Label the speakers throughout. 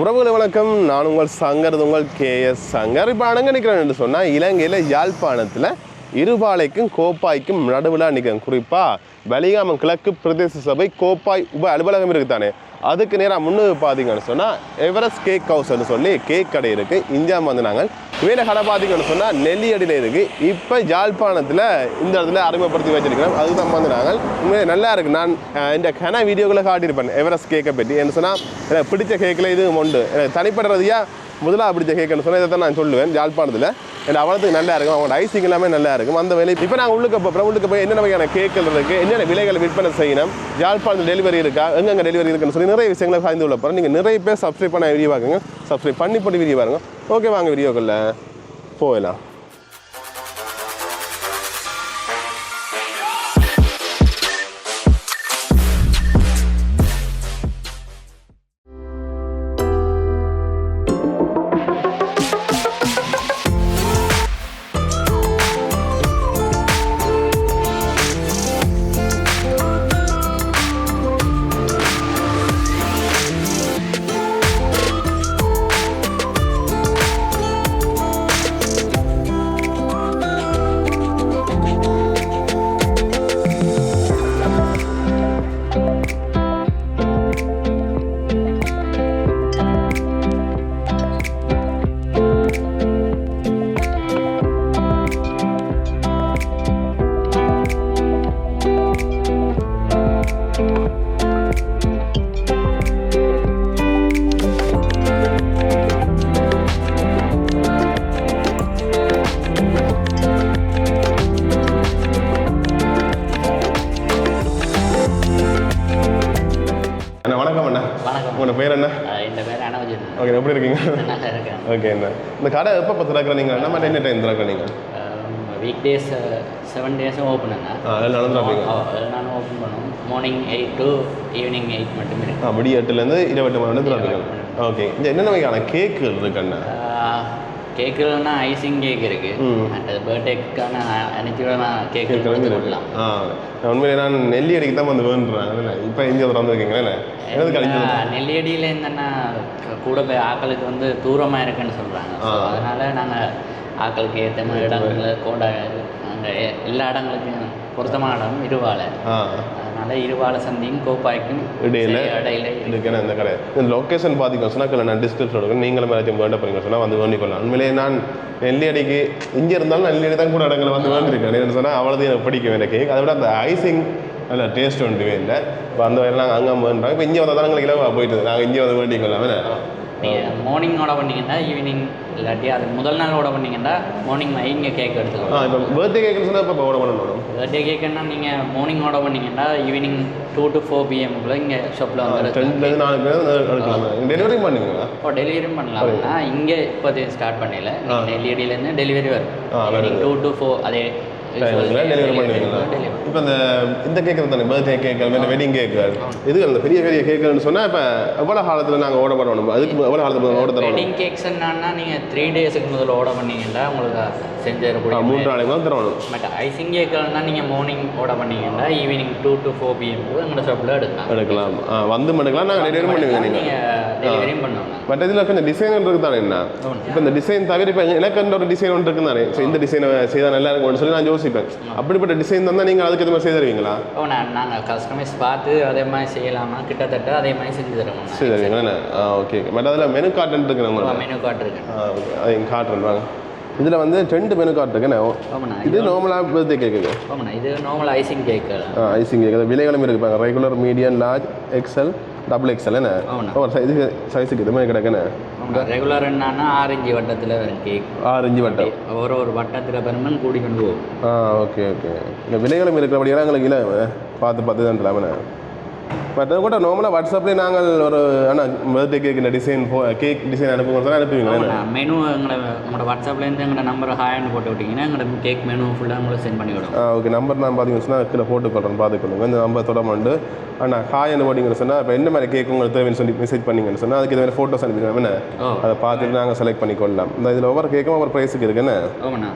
Speaker 1: உறவுகளை வணக்கம் நான் உங்கள் சங்கர் உங்கள் கே எஸ் சங்கர். இப்போ அணங்க நிற்கிறேன் என்று சொன்னால் இலங்கையில் யாழ்ப்பாணத்தில் இருபாலைக்கும் கோப்பாய்க்கும் நடுவில் நிற்கிறேன். குறிப்பாக வலிகாமம் கிழக்கு பிரதேச சபை கோப்பாய் உப அலுவலகம் இருக்குதானே? அதுக்கு நேராக முன்னு பார்த்தீங்கன்னு சொன்னால் எவரெஸ்ட் கேக் ஹவுஸ்னு சொல்லி கேக் கடை இருக்குது இந்தியா வந்து நாங்கள் வேலை கடை பார்த்தீங்கன்னு சொன்னால் நெல்லியடியில் இருக்குது இப்போ ஜாழ்ப்பாணத்தில் இந்த இடத்துல அறிமுகப்படுத்தி வச்சிருக்கிறோம். அதுதான் வந்து நாங்கள். உண்மையாக நல்லா இருக்குது நான் இந்த கன வீடியோக்களை காட்டியிருப்பேன். எவரெஸ்ட் கேக்கை பற்றி என்ன சொன்னால் எனக்கு பிடிச்ச கேக்கில் இது உண்டு. எனக்கு தனிப்பட்ட ரீதியாக முதலாக பிடிச்ச கேக்குன்னு சொன்னால் இதை தான் நான் சொல்லுவேன். ஜாழ்ப்பாணத்தில் எனக்கு அவ்வளோத்துக்கு நல்லா இருக்கும். அவங்களோட ஐசிங் எல்லாமே நல்லா இருக்கும். அந்த வேலை இப்போ நாங்கள் உள்ளுக்கு போகிறோம் உள்ளுக்கு போய் என்னென்ன வகையான கேக்கள் இருக்குது என்னென்ன விலைகளை விற்பனை செய்யணும்? யாழ்ப்பாணத்தில் டெலிவரி இருக்கா? எங்கெங்கே டெலிவரி இருக்குன்னு சொல்லி நிறைய விஷயங்களை சாய்ந்து உள்ள போகிறோம் நீங்கள் நிறைய பேர் சப்ஸ்கிரைப் பண்ண வீடியோ பார்க்குங்க. சப்ஸ்கிரைப் பண்ணி பண்ணி வீடியோ பாருங்க. ஓகே வாங்க வீடியோக்குள்ளே போகலாம் என்ன
Speaker 2: இந்த பேர் அனவஜன்
Speaker 1: ஓகே எப்படி இருக்கீங்க?
Speaker 2: நல்லா இருக்கேன்
Speaker 1: ஓகே அண்ணா இந்த கடை எப்போ பத்து திறக்கிற நீங்கள் என்ன டைம் திறக்கிற நீங்கள்
Speaker 2: வீக் டேஸ் செவன் டேஸும் ஓப்பன்
Speaker 1: அதில் நடந்து பார்ப்பீங்க
Speaker 2: அதில் நானும் ஓப்பன் பண்ணுவோம். Morning eight to evening eight மட்டும். இருக்கு
Speaker 1: விடிய எட்டுலேருந்து இருபத்தி மணி நேரத்தில் ஓகே இந்த என்னென்ன வகையான கேக்குகள் இருக்கு அண்ணா?
Speaker 2: கேக்குலன்னா ஐசிங் கேக் இருக்கு. அண்ட் பர்த்டேக்கான அனைத்து கேக்
Speaker 1: நான் உண்மையிலே நான் நெல்லி அடிக்க தான் வந்து அதில் இப்போ இங்கே திறந்துருக்கீங்களே
Speaker 2: அஹ் நெல்லியடியில் என்னன்னா கூட போய் ஆக்களுக்கு வந்து தூரமாக இருக்குன்னு சொல்கிறாங்க. அதனால நாங்கள் ஆக்களுக்கு ஏற்ற மாதிரி இடங்கள்ல கோடை அங்கே எல்லா இடங்களுக்கும் பொருத்தமான இடம் இருவாலை. அதனால இருவாலை சந்தியும் கோப்பாய்க்கும்
Speaker 1: இடையில
Speaker 2: இடையில இருக்கு.
Speaker 1: இதுக்கான இந்த கடை. இந்த லொக்கேஷன் பார்த்தீங்கன்னு சொன்னால் நான் டிஸ்கிரிப்ஷன் கொடுக்குறேன் நீங்களும் ஏதாச்சும் வேண்ட போறீங்க சொன்னால் வந்து வேண்டிக்கொள்ளலாம் உண்மையிலேயே நான் நெல்லி அடிக்கு இங்கே இருந்தாலும் நான் நெல்லி அடி தான் கூட இடங்களை வந்து வேண்டியிருக்கேன். என்ன சொன்னால் அவ்வளோதையும் எனக்கு பிடிக்கும் எனக்கு. கேக் அதை விட அந்த ஐசிங் நல்ல டேஸ்ட் ஒன்றுமே இல்லை. இப்போ அந்த வகையில் நாங்கள் அங்கே வேண்டுறோம் இப்போ இங்கே வந்தால் தான் எங்களுக்கு இலவாக போயிட்டு நாங்கள் இங்கே வந்து வேண்டிக்கொள்ளலாம் என்ன?
Speaker 2: நீங்கள் மார்னிங் ஆர்டர் பண்ணீங்கன்னா ஈவினிங் இல்லாட்டி அது முதல் நாள் ஆர்டர் பண்ணீங்கன்னா மார்னிங் இங்கே கேக் எடுத்துக்கலாம்
Speaker 1: இப்போ பர்த்டே கேக்குன்னு சொன்னால் இப்போ ஓட பண்ணணும்
Speaker 2: பர்த்டே கேக்குன்னா நீங்கள் மார்னிங் ஆர்டர் பண்ணீங்கன்னா ஈவினிங் டூ டு ஃபோர் பிஎம்குள்ளே இங்கே ஷாப்பில் வந்து
Speaker 1: நாலு பேர் எடுக்கலாம் டெலிவரி பண்ணுவீங்களா?
Speaker 2: இப்போ டெலிவரியும் பண்ணலாம்னா இங்கே இப்போது ஸ்டார்ட் பண்ணல.
Speaker 1: ஆ.
Speaker 2: நெல்லியடியிலேருந்து டெலிவரி வரும். டூ டு ஃபோர் அதே
Speaker 1: டைமில் டெலிவரி பண்ணுவீங்களா இப்போ இந்த இந்த கேக்கு தானே? பர்த்டே கேக்கள் இந்த வெட்டிங் கேக்குகள் இது அந்த பெரிய பெரிய கேக்குன்னு சொன்னால் இப்போ எவ்வளோ காலத்தில் நாங்கள் ஓட பண்ணணும் அதுக்கு எவ்வளோ காலத்தில் ஓட தரணும்
Speaker 2: வெட்டிங் கேக்ஸ் என்னன்னா நீங்கள் த்ரீ டேஸுக்கு முதல்ல ஆர்டர் பண்ணீங்கன்னா உங்களுக்கு செஞ்சு
Speaker 1: ஆ,
Speaker 2: தரக்கூடிய
Speaker 1: மூன்று நாளைக்கு தான் தரணும்
Speaker 2: பட் ஐசிங் கேக்கெல்லாம் நீங்கள் மார்னிங் ஆர்டர் பண்ணீங்கன்னா evening two to four PM எங்களோட ஷாப்பில் எடுக்கலாம்.
Speaker 1: எடுக்கலாம். வந்து எடுக்கலாம். நாங்கள் டெலிவரி பண்ணுவீங்க நீங்கள் பட் இதில் கொஞ்சம் டிசைன் இருக்கு தானே என்ன. இப்போ இந்த டிசைன் தவிர இப்போ எனக்கு ஒரு டிசைன் ஒன்று இருக்கு தானே ஸோ இந்த டிசைனை செய்தால் நல்லா இருக்கும்னு சொல்லி நான் யோசிப்பேன் அப்படிப்பட்ட டிசைன் தந்தால் நீங்கள் அதுக்கு எது மாதிரி செய்து தருவீங்களா?
Speaker 2: ஓ நான் நாங்கள் கஸ்டமைஸ் பார்த்து அதே மாதிரி செய்யலாமா? கிட்டத்தட்ட அதே மாதிரி செஞ்சு தருவோம்
Speaker 1: செய்து தருவீங்களா ஆ ஓகே பட் அதில் மெனு கார்டுன்னு இருக்கு உங்களுக்கு
Speaker 2: மெனு காட்டிருக்கேன்
Speaker 1: ஆ ஓகே அதை காட்டுறேன் வாங்க. இதில் வந்து ரெண்டு மெனு கார்டு இருக்குண்ணே இது நார்மலாக பர்த்டே கேக்கு
Speaker 2: ஆமாண்ணா இது. Normal icing cake
Speaker 1: icing cake விலைகளும் இருக்கு பாருங்க. Regular medium large XL double XL என்ன. ஒரு சைஸுக்கு சைஸுக்கு இது மாதிரி கிடக்குண்ணே
Speaker 2: ரெகுலர் என்னன்னா ஆரஞ்சு வட்டத்தில் கேக்
Speaker 1: ஆரஞ்சு வட்டம்.
Speaker 2: ஒரு ஒரு வட்டத்தில் பெருமன் கூடி கொண்டு போகும்
Speaker 1: ஆ ஓகே ஓகே இந்த விலைகளும் இருக்கிறபடியெல்லாம் எங்களுக்கு இல்லை பார்த்து பார்த்து தான் இல்லாமல் பட் அது கூட நார்மலாக வாட்ஸ்அப்லேயே நாங்கள் ஒரு ஆனால் birthday cake design cake design அனுப்புங்க சொன்னால் அனுப்புவீங்களா?
Speaker 2: மெனு எங்களை உங்களோட வாட்ஸ்அப்லேருந்து எங்களோட நம்பர் ஹாய்னு போட்டு விட்டிங்கன்னா எங்களோட கேக் மெனு ஃபுல்லாக உங்களுக்கு சென்ட் பண்ணி விடும்.
Speaker 1: ஆ ஓகே நம்பர் நான் பார்த்தீங்கன்னு கீழே போட்டுக்கொள்கிறேன் பார்த்துக்கொள்ளுங்க இந்த நம்பர் தொடர்ந்து ஆனால் ஹாய்னு போட்டிங்கன்னு சொன்னால் இப்போ என்ன மாதிரி கேக் உங்களுக்கு தேவைன்னு சொல்லி மெசேஜ் பண்ணீங்கன்னு சொன்னால் அதுக்கு இது மாதிரி ஃபோட்டோஸ் என்ன?
Speaker 2: ஓ.
Speaker 1: அதை பார்த்துட்டு நாங்கள் செலக்ட் பண்ணிக்கொள்ளலாம். இந்த இதில் ஒவ்வொரு கேக்கும் ஒவ்வொரு ப்ரைஸுக்கு இருக்குன்னு
Speaker 2: ஓமண்ணா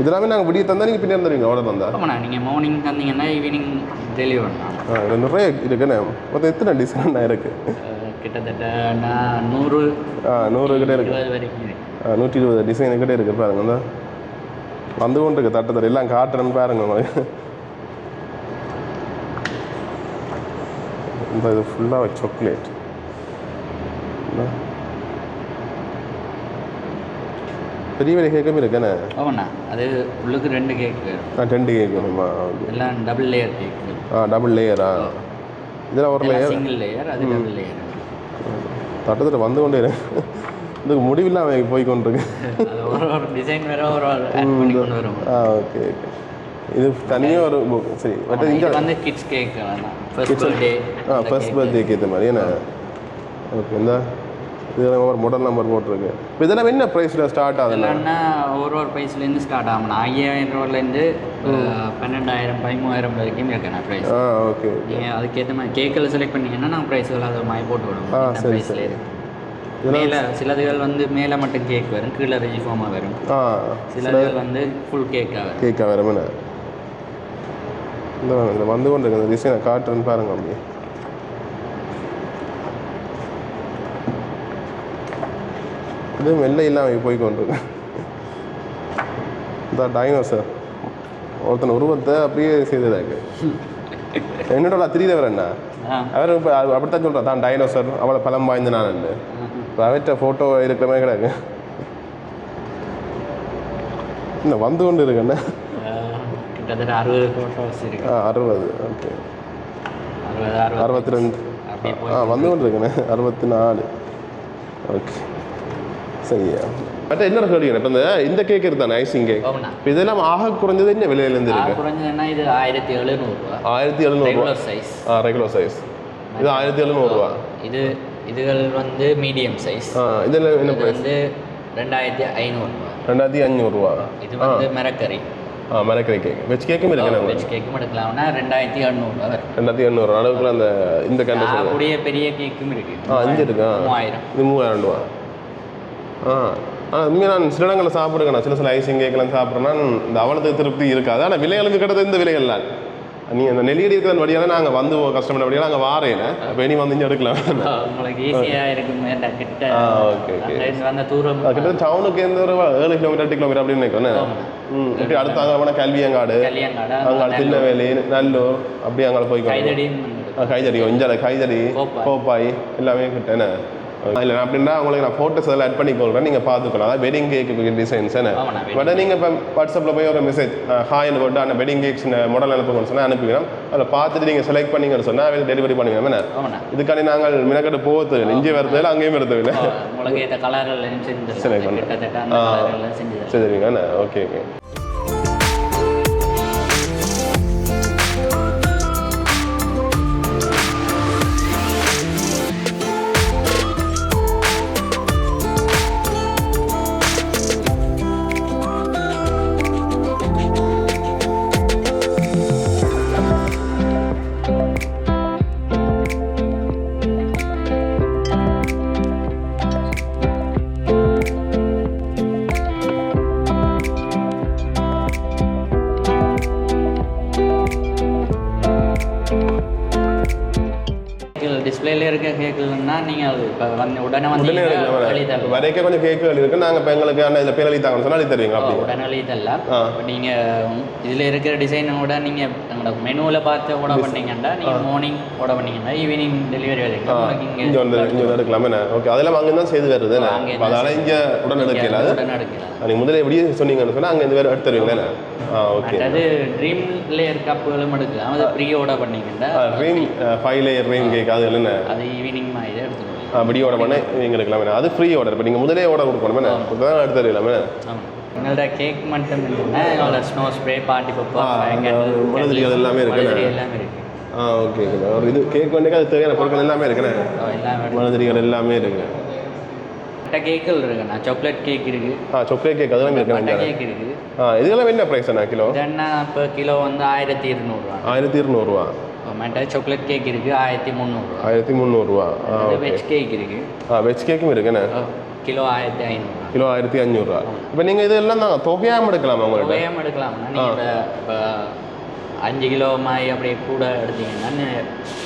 Speaker 1: இதெல்லாமே நாங்கள் விடிய தந்தா நீங்கள் பின்னாடி தருவீங்க ஆர்டர் தந்தா.
Speaker 2: ஆமாண்ணா நீங்கள் மார்னிங் தந்தீங்கன்னா ஈவினிங் டெலிவரி
Speaker 1: ஆ இது நிறைய இருக்குண்ணே. மொத்தம் எத்தனை டிசைன் இருக்குது
Speaker 2: கிட்டத்தட்ட நான் நூறு
Speaker 1: ஆ நூறு கிட்டே இருக்கு.
Speaker 2: இருபது வரைக்கும் இருக்கு.
Speaker 1: ஆ, நூற்றி இருபது டிசைன் கிட்டே இருக்கு பாருங்க இந்த. வந்து கொண்டு இருக்கு தட்டு தட்டு. எல்லாம் காட்டுறேன்னு பாருங்க உங்களுக்கு. இந்த இது ஃபுல்லாக சாக்லேட் பெரிய பெரிய கேக்கும் இருக்குண்ணே
Speaker 2: ஆமாண்ணா. அது உள்ளுக்கு ரெண்டு கேக் வரும்
Speaker 1: ஆ டென்ட் கேக் ஓகே.
Speaker 2: எல்லாம் டபுள் லேயர் கேக்
Speaker 1: ஆ டபுள் லேயரா இதில் ஒரு லேயர்
Speaker 2: சிங்கிள் லேயர் அது டபுள் லேயர்
Speaker 1: தட்டத்தில் வந்து கொண்டே இதுக்கு முடிவில்லாமல் போய் கொண்டிருக்கு.
Speaker 2: அது ஒரு ஒரு டிசைன் வேற ஒரு ஆட் பண்ணி கொண்டு வரும்.
Speaker 1: ஆ ஓகே ஓகே. இது தனியாக ஒரு புக் சரி பட் இங்கே
Speaker 2: வந்து கிட்ஸ் கேக் வேணாம். ஃபர்ஸ்ட் பர்த்டே
Speaker 1: ஆ ஃபர்ஸ்ட் பர்த்டேக்கு ஏற்ற மாதிரி என்ன? ஓகே இந்த. இதில் ஒரு மாடல் நம்பர் போட்டிருக்கு. இப்போ இதெல்லாம் என்ன ப்ரைஸில் ஸ்டார்ட்
Speaker 2: இல்லைன்னா ஒரு ஒரு ப்ரைஸ்லேருந்து ஸ்டார்ட் ஆகும்ண்ணா. ஐயாயிரம் ரூபாலேருந்து பன்னெண்டாயிரம் பதிமூவாயிரம் வரைக்கும் இருக்குண்ணா ப்ரைஸ்
Speaker 1: ஆ ஓகே
Speaker 2: அதுக்கேற்ற மாதிரி கேக்கில் செலக்ட் பண்ணீங்கன்னா நாங்கள் ப்ரைஸ்கள் அது மாதிரி போட்டு
Speaker 1: ஆ,
Speaker 2: விடுவோம்
Speaker 1: சரி,
Speaker 2: ப்ரைஸில் இருக்கு மேலே சிலதுகள் வந்து மேலே மட்டும் கேக் வரும் கீழே ரெஜிஃபார்மாக வரும்.
Speaker 1: ஆ.
Speaker 2: சிலதுகள் வந்து ஃபுல் கேக்காக வரும்.
Speaker 1: கேக்கா வேறு என்ன? இந்த வந்து கொண்டு இந்த டிசைனை காட்டுறேன்னு பாருங்க அப்படியே. இது மெல்ல இல்லாமல் போய் கொண்டிருக்கு இந்த டைனோசர் ஒருத்தன் உருவத்தை அப்படியே செய்ததாக்கு. என்னோட திரியில வரேன்னா
Speaker 2: ஆ.
Speaker 1: அவர் இப்போ அப்படித்தான் சொல்கிறான் தான் டைனோசர் அவளை பலம் வாய்ந்த நான். இப்போ அவர்கிட்ட ஃபோட்டோ இருக்கிற மாதிரி கிடக்கு இந்த வந்து கொண்டு இருக்குண்ணே
Speaker 2: கிட்டத்தட்ட அறுபது ஃபோட்டோஸ் இருக்கு.
Speaker 1: ஆ அறுபது ஓகே
Speaker 2: அறுபது அறுபது
Speaker 1: அறுபத்தி ரெண்டு. ஆ வந்து கொண்டு இருக்குண்ணே அறுபத்தி நாலு. ஓகே சரியா? மற்ற என்ன சொல்லிக்கிறேன் இப்போ இந்த இந்த கேக் இருந்தானே ஐசிங் கேக் இப்போ இதெல்லாம் ஆக குறைஞ்சது என்ன விலையிலேருந்து இருக்கு?
Speaker 2: குறைஞ்சதுன்னா இது ஆயிரத்தி எழுநூறுவா
Speaker 1: ஆயிரத்தி எழுநூறுவா
Speaker 2: ரெகுலர் சைஸ்
Speaker 1: ஆ ரெகுலர் சைஸ் இது ஆயிரத்தி எழுநூறுவா
Speaker 2: இது இதுகள் வந்து மீடியம் சைஸ்
Speaker 1: ஆ இதில் என்ன
Speaker 2: இது வந்து ரெண்டாயிரத்தி ஐநூறுரூவா
Speaker 1: ரெண்டாயிரத்தி அஞ்சூறுரூவா
Speaker 2: இது வந்து மிரக்கறி.
Speaker 1: ஆ மரக்கறி கேக் வெஜ் கேக்கும் உங்களுக்கு.
Speaker 2: வெஜ் கேக்கும் எடுக்கலாம்னா ரெண்டாயிரத்தி எண்ணூறுவா
Speaker 1: ரெண்டாயிரத்தி எண்ணூறு அளவுக்குள்ள அந்த இந்த கண்டிஷன்
Speaker 2: அப்படியே பெரிய கேக்கும் இருக்கு.
Speaker 1: ஆ இங்கே இருக்கா.
Speaker 2: மூவாயிரம்.
Speaker 1: இது மூவாயிரம் ரூபா. ஆ ஆ உண்மையாக நான் சில இடங்களில் சாப்பிடுங்க நான் சில சில ஐசிங் கேக்கெல்லாம் சாப்பிட்றேன்னா இந்த அவலத்துக்கு திருப்தி இருக்காது. ஆனால் விலைகளுக்கு கிட்டத்தட்ட இந்த விலைகள்லாம் நீ அந்த நெல்லியடி இருக்கிற வழியாக நாங்கள் வந்து கஷ்டப்பட வழியாக நாங்கள் வாரையில இப்போ இனி வந்து இங்கே எடுக்கலாம்.
Speaker 2: உங்களுக்கு இருக்கும். கிட்ட
Speaker 1: ஓகே ஓகே
Speaker 2: வந்த தூரம்
Speaker 1: கிட்டத்தட்ட டவுனுக்கு எந்த ஒரு ஏழு கிலோமீட்டர் எட்டு கிலோமீட்டர் அப்படின்னு நினைக்கிறேன் ம் இப்படி அடுத்து அங்கே போனால் கல்வியங்காடு
Speaker 2: கல்யாங்காடு
Speaker 1: அங்கே திருநெல்வேலி நல்லூர் அப்படி அங்கே போய் கைதடி இஞ்சால கைதடி கோப்பாய். எல்லாமே கிட்ட என்ன? இல்லை அப்படின்னா உங்களுக்கு நான் ஃபோட்டோஸ் எல்லாம் ஆட் பண்ணி கொள்கிறேன் நீங்கள் பார்த்துக்கலாம் அதாவது வெட்டிங் கேக்கு டிசைன்ஸ் பட் நீங்கள் இப்போ வாட்ஸ்அப்பில் போய் ஒரு மெசேஜ் ஹாய்னு போட்டு அந்த வெட்டிங் கேக்ஸ் மாடல் அனுப்புங்கன்னு சொன்னால் அனுப்பிக்கிறோம். அதில் பார்த்துட்டு நீங்கள் செலக்ட் பண்ணீங்கன்னு சொன்னால் அவங்க டெலிவரி பண்ணிக்கிறோம் என்ன? இதுக்காண்டி நாங்கள் மினக்கட்டு போகிறது இங்கே வரதில்லை அங்கேயும் வரதில்லை
Speaker 2: உங்களுக்கு இந்த கலர்கள் இப்போ வந்து உடனே வந்து
Speaker 1: வரைக்கும் கொஞ்சம் கேக்குகள் இருக்குது நாங்கள் இப்போ எங்களுக்கு இதில் பேர் சொன்னால் எழுதி தருவீங்க அப்படி
Speaker 2: உடனே. இப்போ நீங்கள் இதில் இருக்கிற டிசைனோட நீங்கள் எங்களோட மெனுவில் பார்த்து ஆர்டர் பண்ணீங்கன்னா நீங்கள் மார்னிங் ஆர்டர் பண்ணீங்கன்னா ஈவினிங் டெலிவரி வரைக்கும்.
Speaker 1: இங்கே வந்து இங்கே எடுக்கலாமே. ஓகே அதெல்லாம் அங்கே தான் செய்து வருது அதனால இங்கே உடனே எடுக்கல அது?
Speaker 2: உடனே எடுக்கலாம்
Speaker 1: நீங்கள் முதல்ல எப்படி சொன்னீங்கன்னு சொன்னால் அங்கே இந்த வேறு எடுத்து தருவீங்களா ஓகே
Speaker 2: மற்றது ட்ரீம் லேயர் கப்புகளும் எடுக்கலாம். அது ப்ரீ ஆர்டர் பண்ணீங்கன்னா
Speaker 1: ரீம் ஃபைவ் லேயர் ரீம் கேக் அது என்ன?
Speaker 2: அது ஈவினிங்
Speaker 1: அப்படி ஆர்டர் பண்ண. எடுக்கலாமே என்ன அது ஃப்ரீ ஆர்டர் இப்போ நீங்கள் முதலே ஆர்டர் கொடுக்கணுமே. தான் எடுத்து
Speaker 2: ஆமாம் எங்களோட கேக் மட்டும் இல்லைன்னா எங்களோட ஸ்னோ ஸ்ப்ரே பார்ட்டி
Speaker 1: அது எல்லாமே இருக்குல்ல?
Speaker 2: எல்லாமே இருக்கு.
Speaker 1: ஆ ஓகே ஓகே ஒரு இது கேக் வேண்டிய அது தேவையான பொருட்கள் எல்லாமே இருக்குண்ணே
Speaker 2: எல்லாமே இருக்கு.
Speaker 1: மனதிரிகள் எல்லாமே இருக்கு.
Speaker 2: மற்ற கேக்குகள் இருக்குண்ணா சாக்லேட் கேக் இருக்கு.
Speaker 1: ஆ சாக்லேட் கேக் அதெல்லாம் இருக்குண்ணே
Speaker 2: கேக் இருக்கு.
Speaker 1: ஆ இதெல்லாம் என்ன ப்ரைஸ் அண்ணா கிலோ?
Speaker 2: இதென்னா இப்போ கிலோ வந்து ஆயிரத்தி இருநூறுவா.
Speaker 1: ஆயிரத்தி இருநூறுவா.
Speaker 2: மற்ற சாக்லேட் கேக் இருக்கு ஆயிரத்தி முந்நூறுரூவா
Speaker 1: ஆயிரத்தி முந்நூறுரூவா
Speaker 2: வெஜ் கேக் இருக்கு.
Speaker 1: ஆ வெஜ் கேக்கும் இருக்குண்ணே
Speaker 2: கிலோ ஆயிரத்தி ஐநூறுரூவா
Speaker 1: கிலோ ஆயிரத்தி அஞ்சூறுரூவா இப்போ நீங்கள் இதெல்லாம் தான் தொகையாமல் எடுக்கலாமா உங்கள்கிட்ட
Speaker 2: உபயம் எடுக்கலாம் இப்போ அஞ்சு கிலோ மாதிரி அப்படியே கூட எடுத்தீங்கன்னா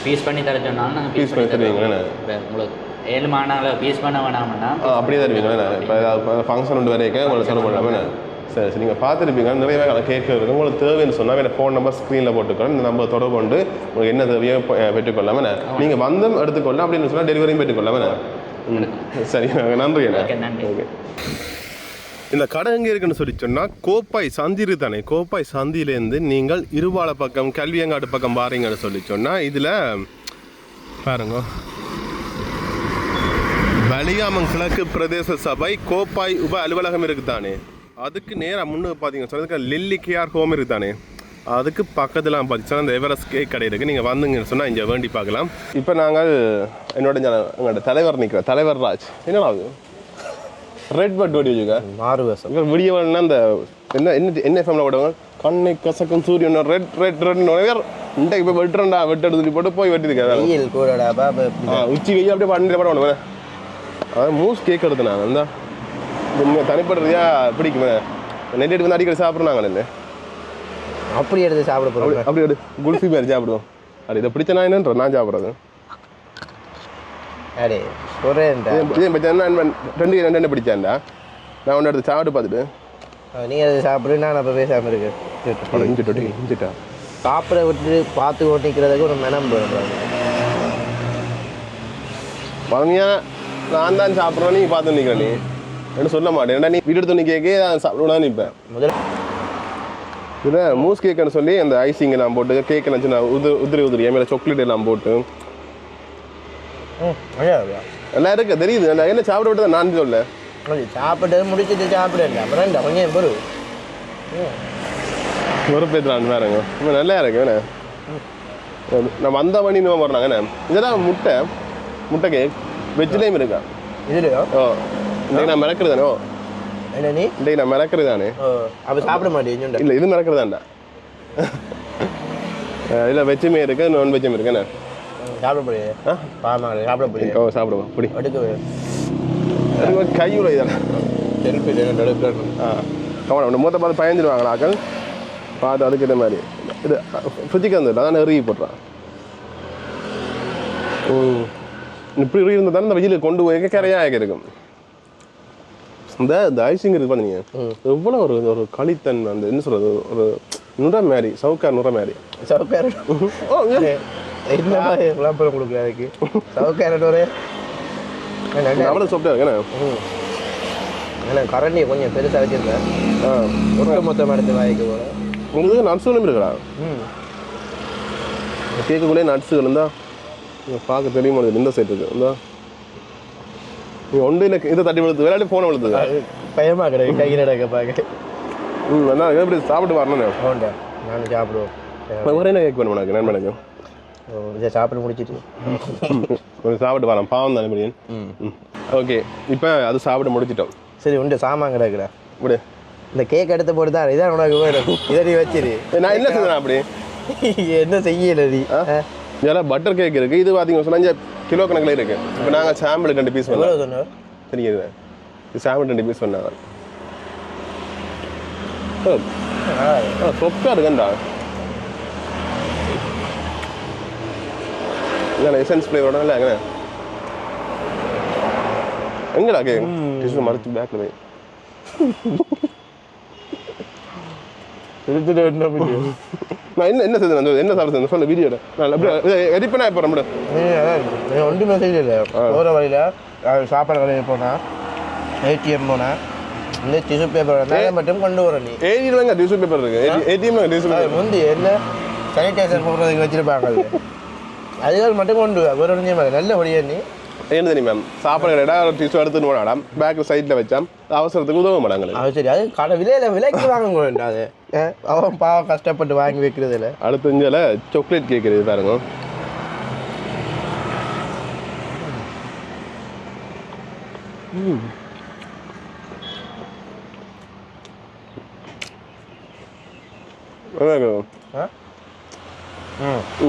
Speaker 2: பீஸ் பண்ணி தர சொன்னாலும் நாங்கள்
Speaker 1: Piece பண்ணி தருவீங்களா?
Speaker 2: உங்களுக்கு ஏழு மாநாள் பீஸ் பண்ண வேணாமன்னா
Speaker 1: ஆ அப்படியே தருவீங்களா இப்போ ஃபங்க்ஷன் ஒன்று வரைக்கும் உங்களுக்கு செலவு பண்ணலாமே சரி சரி நீங்கள் பார்த்துருப்பீங்க. நிறைய கேக் இருக்குது உங்களுக்கு தேவைன்னு சொன்னால் எனக்கு ஃபோன் நம்பர் ஸ்க்ரீனில் போட்டுக்கிறோம் இந்த நம்பர் தொடர்பு கொண்டு உங்களுக்கு என்ன தேவையோ பெ- பெற்றுக்கொள்ளாமே நீங்கள் வந்தும் எடுத்துக்கொள்ளலாம். அப்படின்னு சொன்னால் டெலிவரியும் பெற்றுக்கொள்ளாமே ம். சரி நன்றி
Speaker 2: நன்றி.
Speaker 1: ஓகே. இந்த கடை எங்கே இருக்குன்னு சொல்லி சொன்னால் கோப்பாய் சந்தி இருக்கு தானே. கோப்பாய் சந்தியிலேருந்து நீங்கள் இருவாள பக்கம் கல்வியங்காடு பக்கம் பாருங்கன்னு சொல்லி சொன்னால் இதில் பாருங்க. வலிகாமம் கிழக்கு பிரதேச சபை கோப்பாய் உப அலுவலகம் இருக்கு தானே அதுக்கு நேராக முன்னு பார்த்தீங்கன்னு சொன்னதுக்கு லில்லி கேஆர் ஹோம் இருக்கு தானே அதுக்கு பக்கத்தில் பார்த்தீங்கன்னா இந்த எவரெஸ்ட் கேக் கடை இருக்குது நீங்கள் வந்தீங்கன்னு சொன்னால் இங்கே வேண்டி பார்க்கலாம் இப்போ நாங்கள் என்னோட எங்களோட தலைவர் நிற்கிற தலைவர் ராஜ். என்னடா அது ரெட் பட் ஓடி வச்சுக்க
Speaker 3: மாறு வேஷம்.
Speaker 1: இவர் விடியவன்னா அந்த என்ன என்ன என்ன ஃபேமில் விடுவாங்க கண்ணை கசக்கும் சூரியன் ரெட் ரெட் ரெட் இன்றைக்கு போய் வெட்டுறேன்டா வெட்டு எடுத்துட்டு போட்டு போய் வெட்டிருக்காரு
Speaker 3: வெயில் கூடடா
Speaker 1: உச்சி வெயில் அப்படியே பண்ணிட்டு படம் ஒன்று அதான் மூஸ் கேக் எடுத்து நான். அந்த உண்மையாக தனிப்படுறதையா பிடிக்குமே நெட் வந்து அடிக்கடி சாப்பிட்றாங்க இல்லை
Speaker 3: அப்படி எடுத்து சாப்பிட
Speaker 1: அப்படி
Speaker 3: போகிறோம்
Speaker 1: அப்படி எடு. குல்ஃபி மாதிரி சாப்பிடுவோம். அது இதை பிடிச்ச நான் என்னன்ற நான் சாப்பிட்றது.
Speaker 3: அடே
Speaker 1: என்ன? ரெண்டு ரெண்டு பிடிச்சாண்டா? நான் ஒன்று எடுத்து சாப்பிட்டு பார்த்துட்டு.
Speaker 3: நீங்கள் அதை சாப்பிடு நான் அப்போ பேசாமல் இருக்கேன்
Speaker 1: இஞ்சி தொட்டி இஞ்சிட்டா
Speaker 3: சாப்பிட விட்டு பார்த்து ஓட்டிக்கிறதுக்கு ஒரு மெனம் போயிடுறாங்க
Speaker 1: பழமையாக நான் தான் சாப்பிட்றேன். நீ பார்த்து நிற்கிறேன் நீ. என்ன சொல்ல மாட்டேன். ஏன்டா நீ வீடு எடுத்து நீ கேக்கே நான் சாப்பிடுவேன் நிற்பேன்
Speaker 3: முதல்ல
Speaker 1: மூஸ் கேக்குன்னு சொல்லி அந்த ஐசிங் எல்லாம் போட்டு கேக் எல்லாம் சின்ன உது உதிரி உதிரி என் மேலே சாக்லேட் எல்லாம் போட்டு. எல்லாம் இருக்கு தெரியுது. நான் என்ன சாப்பிட விட்டு நான் சொல்ல
Speaker 3: அது சாப்பிட்டு முடிச்சுட்டு சாப்பிடுங்க அப்புறம் இந்த கொஞ்சம் பொறு.
Speaker 1: ஒரு நான் வேறங்க நல்லா இருக்கு என்ன? நான் வந்த மணி இன்னும் இதெல்லாம் முட்டை. முட்டை கேக் வெஜ்லேயும் இருக்கா?
Speaker 3: இதுலையோ?
Speaker 1: ஓ. இன்றைக்கு நான் மிளக்குறது தானே ஓ
Speaker 3: என்ன நீ?
Speaker 1: இன்றைக்கு நான் மிளக்குறது தானே
Speaker 3: ஓ அப்போ சாப்பிட மாட்டேன்
Speaker 1: இல்லை இது மிளக்குறதாண்டா இதில் வெஜ்ஜுமே இருக்கு நான் வெஜ்ஜும் இருக்கு என்ன?
Speaker 3: சாப்பிட முடியாது
Speaker 1: ஆ?
Speaker 3: பாமா சாப்பிட முடியாது
Speaker 1: ஓ சாப்பிடுவோம் பிடி.
Speaker 3: எடுக்க
Speaker 1: கையுறை இதெல்லாம்
Speaker 3: செல்ஃபி
Speaker 1: ஆ கவனம் மூத்த பார்த்து பயந்துடுவாங்களா ஆக்கள்? பார்த்து அதுக்கேற்ற மாதிரி. இது ஃப்ரிட்ஜுக்கு வந்துட்டு அதான் எறுகி போட்டுறான். இப்படி எறுகி இருந்தால் தானே இந்த வெயிலுக்கு கொண்டு போய் கரையாக இருக்கும் இந்த இந்த ஐசிங் இருக்கு பார்த்தீங்க எவ்வளோ ஒரு ஒரு களித்தன் அந்த என்ன சொல்கிறது ஒரு நுர மாதிரி சவுக்கார் நுர மாதிரி
Speaker 3: சவுக்கார. என்ன விளம்பரம் கொடுக்குற அதுக்கு சவுக்காரன் ஒரு
Speaker 1: அவ்வளோ சாப்பிட்டா இருக்கேண்ணே
Speaker 3: ஏன்னா கரண்டியை கொஞ்சம் பெருசாக வச்சிருந்தேன் ஒட்டு மொத்தமாக எடுத்து வாய்க்கு போல.
Speaker 1: உங்களுக்கு நட்ஸுகளும் இருக்கிறா
Speaker 3: ம்.
Speaker 1: கேக்குக்குள்ளே நட்ஸுகள் இருந்தா இங்க பார்க்க தெரியுமா இந்த சைட் இருக்கு. இந்த. நீ ஒன்று இல்லை இதை தட்டி விழுத்து விளையாடி ஃபோனை விழுத்துது
Speaker 3: அது பயமாக கிடையாது கை நடக்க பார்க்க
Speaker 1: ம் என்ன எப்படி சாப்பிட்டு வரணும்
Speaker 3: போண்டா நானும் சாப்பிடுவோம்.
Speaker 1: ஒரே என்ன கேக் வேணும் உனக்கு நண்பன் எனக்கு
Speaker 3: சாப்பிட்டு முடிச்சிட்டு.
Speaker 1: கொஞ்சம் சாப்பிட்டு வரேன் பாவம் தானே முடியும்
Speaker 3: ம்.
Speaker 1: ஓகே இப்போ அது சாப்பிட்டு முடிச்சிட்டோம்.
Speaker 3: சரி உண்டு சாமான் கிடக்குடா.
Speaker 1: விடு.
Speaker 3: இந்த கேக் எடுத்து போட்டு தான் இதான் உனக்கு வேணும். இதை நீ வச்சிரு.
Speaker 1: நான் என்ன செஞ்சேன் அப்படி?
Speaker 3: என்ன செய்யல நீ?
Speaker 1: இதெல்லாம் பட்டர் கேக் இருக்கு. இது பார்த்தீங்கன்னு சொன்னா இங்க கிலோ கணக்கில் இருக்கு. இப்போ நாங்கள் சாம்பிள் ரெண்டு பீஸ் பண்ணோம்.
Speaker 3: எவ்வளோ சொன்ன
Speaker 1: தெரியுது? இது சாம்பிள் ரெண்டு பீஸ் பண்ணாங்க. சொக்கா இருக்குண்டா. இல்லை எசன்ஸ் ஃப்ளேவரோட இல்லை எங்கே எங்கடா கே டிஷ்யூ மறைச்சு பேக்கில் போய்
Speaker 3: எடுத்துட்டு என்ன
Speaker 1: நான் என்ன என்ன செஞ்சேன் நான் என்ன சாப்பிட்டு சொல்ல வீடியோட நான் அப்படியே எடிப்பனா இப்போ நம்மளோட
Speaker 3: நீ ஒன்றுமே செய்யல போகிற வழியில் சாப்பாடு கடையில் போனால் ஏடிஎம் போனால் இந்த டிஷ்யூ பேப்பர் மட்டும் கொண்டு வர நீ.
Speaker 1: ஏடிஎம்ல டிஷ்யூ பேப்பர் இருக்கு? ஏடிஎம்ல டிஷ்யூ பேப்பர்
Speaker 3: முந்தி என்ன சானிடைசர் போடுறதுக்கு வச்சிருப்பாங்க அது அதுகள் மட்டும் கொண்டு வா. ஒரு நல்ல வழியா நீ
Speaker 1: என்ன தெரியும் மேம் சாப்பாடு கடை டிஷ்யூ எடுத்துட்டு போனாடா பேக் சைடில் வச்சான் அவசரத்துக்கு உதவ மாட்டாங்களே
Speaker 3: அது சரி அது கடை விலையில விலைக்கு வாங்க வேண்டாம் அது. அவன் பாவம் கஷ்டப்பட்டு வாங்கி வைக்கிறதுல.
Speaker 1: அடுத்து இஞ்சால சாக்லேட் இருக்குது பாருங்க.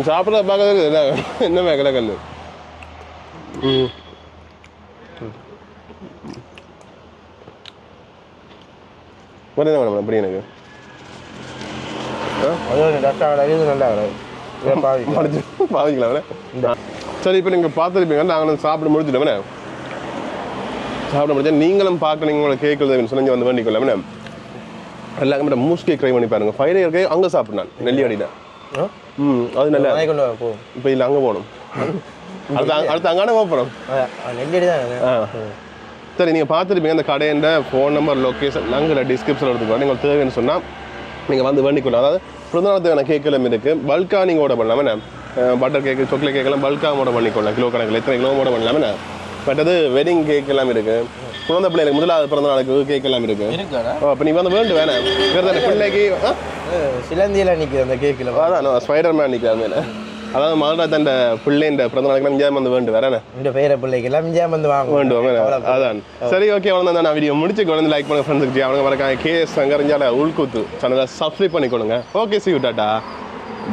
Speaker 1: சாப்பிட்றத பார்க்கறதுக்கு என்ன என்ன மேக்கல கல் ம் வேறு என்ன வேணும் அப்படி எனக்கு சரி இப்போ நீங்கள் பார்த்துருப்பீங்க நாங்களும் சாப்பிட முடிச்சுட்டோமே சாப்பிட முடிஞ்சா நீங்களும் பார்க்க உங்களை கேட்கறது சொல்லி வந்து வேண்டிக் கொள்ளாமே எல்லாருமே மூஸ் கேக் ட்ரை பண்ணி பாருங்க. ஃபைவ் இயர் அங்கே சாப்பிட்னான் நெல்லியாடியில்.
Speaker 3: ஆ?
Speaker 1: ம் அது நல்லா இப்போ இல்லை அங்கே போகணும். அடுத்து அடுத்து அங்கான போகிறோம் சரி நீங்கள் பார்த்துருப்பீங்க அந்த கடையின் ஃபோன் நம்பர் லொக்கேஷன் நாங்கள் டிஸ்கிரிப்ஷனில் எடுத்துக்கோங்க நீங்கள் தேவைன்னு சொன்னால் நீங்கள் வந்து வேண்டிக்கொள்ளலாம். அதாவது பிறந்தநாள் தேவையான கேக்கெல்லாம் இருக்குது பல்காக நீங்கள் ஆர்டர் பண்ணலாமே பட்டர் கேக்கு சாக்லேட் கேக்கெல்லாம் பல்காக ஆர்டர் பண்ணிக்கொள்ளலாம். கிலோ கணக்கில் எத்தனை கிலோ ஆர்டர் பண்ணலாமே பட் அது வெட்டிங் கேக் எல்லாம் இருக்குது குழந்தை பிள்ளைகளுக்கு முதலாவது பிறந்த நாளுக்கு கேக் எல்லாம்
Speaker 3: இருக்குடா
Speaker 1: அப்போ நீங்கள் வந்து வேண்டு வேணாம். பிள்ளைக்கு
Speaker 3: சிலந்தியில் நிற்கிது அந்த கேக்கில்
Speaker 1: அதான் ஸ்பைடர் மேன் நிற்கிறார் மேலே. அதாவது மதுரா தண்ட பிள்ளைன்ற பிறந்த நாளுக்கு நம்ம வந்து வேண்டு வேற
Speaker 3: இந்த பேர பிள்ளைக்கு எல்லாம் இஞ்சாம வந்து வாங்க
Speaker 1: வேண்டும் அதான். சரி ஓகே அவ்வளோ நான் வீடியோ முடிச்சு குழந்தை லைக் பண்ண ஃப்ரெண்ட்ஸுக்கு அவங்க மறக்காம கேஎஸ் சங்கரஞ்சால உள்கூத்து சேனலை சப்ஸ்கிரைப் பண்ணிக்கொள்ளுங்க. ஓகே சி டாட்டா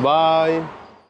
Speaker 1: பாய்